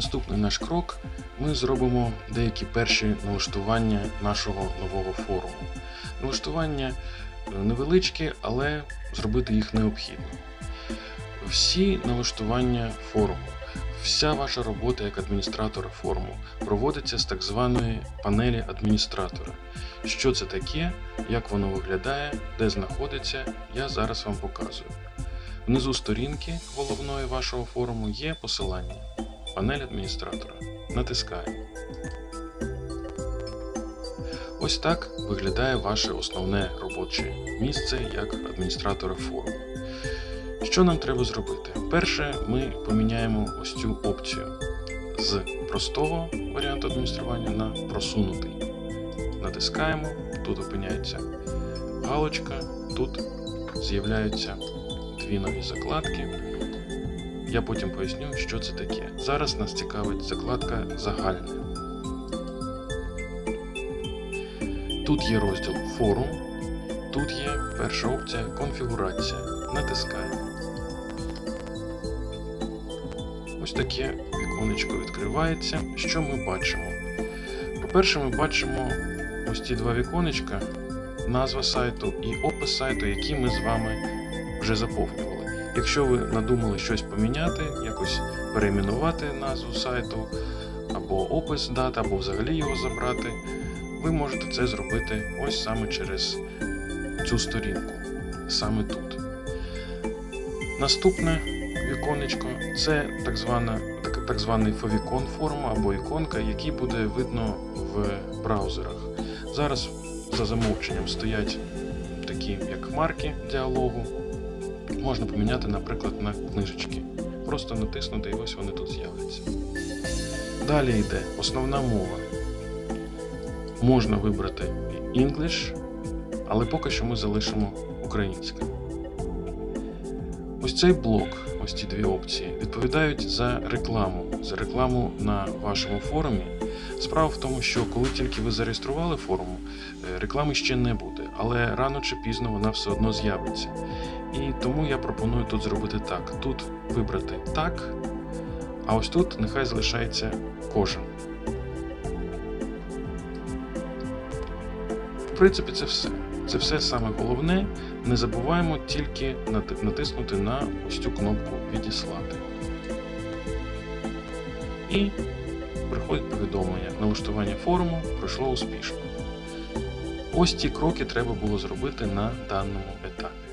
наступний наш крок ми зробимо деякі перші налаштування нашого нового форуму. Налаштування е, невеличкі, але зробити їх необхідно. Всі налаштування форуму, вся ваша робота як адміністратора форуму проводиться з так званої панелі адміністратора. Що це таке, як воно виглядає, де знаходиться, я зараз вам показую. Внизу сторінки головної вашого форуму є посилання. Панель адміністратора. Натискаємо. Ось так виглядає ваше основне робоче місце як адміністратора форуму. Що нам треба зробити? Перше, ми поміняємо ось цю опцію з простого варіанту адміністрування на просунутий. Натискаємо, тут опиняється галочка, тут з'являються дві нові закладки. Я потім поясню, що це таке. Зараз нас цікавить закладка загальне. Тут є розділ форум, тут є перша опція конфігурація. Натискаємо. Ось таке віконечко відкривається. Що ми бачимо? По-перше, ми бачимо ось ці два віконечка, назва сайту і опис сайту, які ми з вами вже заповнювали. Якщо ви надумали щось поміняти, якось перейменувати назву сайту, або опис дати, або взагалі його забрати, ви можете це зробити ось саме через цю сторінку, саме тут. Наступне віконечко це так, звана, так, так званий favicon форма або іконка, який буде видно в браузерах. Зараз за замовченням стоять такі як марки діалогу. Можна поміняти, наприклад, на книжечки. Просто натиснути і ось вони тут з'являться. Далі йде основна мова. Можна вибрати English, але поки що ми залишимо українське. Ось цей блок, ось ці дві опції, відповідають за рекламу, за рекламу на вашому форумі. Справа в тому, що коли тільки ви зареєстрували форум, е, реклами ще не буде, але рано чи пізно вона все одно з'явиться. І тому я пропоную тут зробити так: тут вибрати так, а ось тут нехай залишається кожен. В принципі, це все. Це все саме головне. Не забуваємо тільки натиснути на ось цю кнопку Відіслати. І приходить повідомлення. Налаштування форуму пройшло успішно. Ось ці кроки треба було зробити на даному етапі.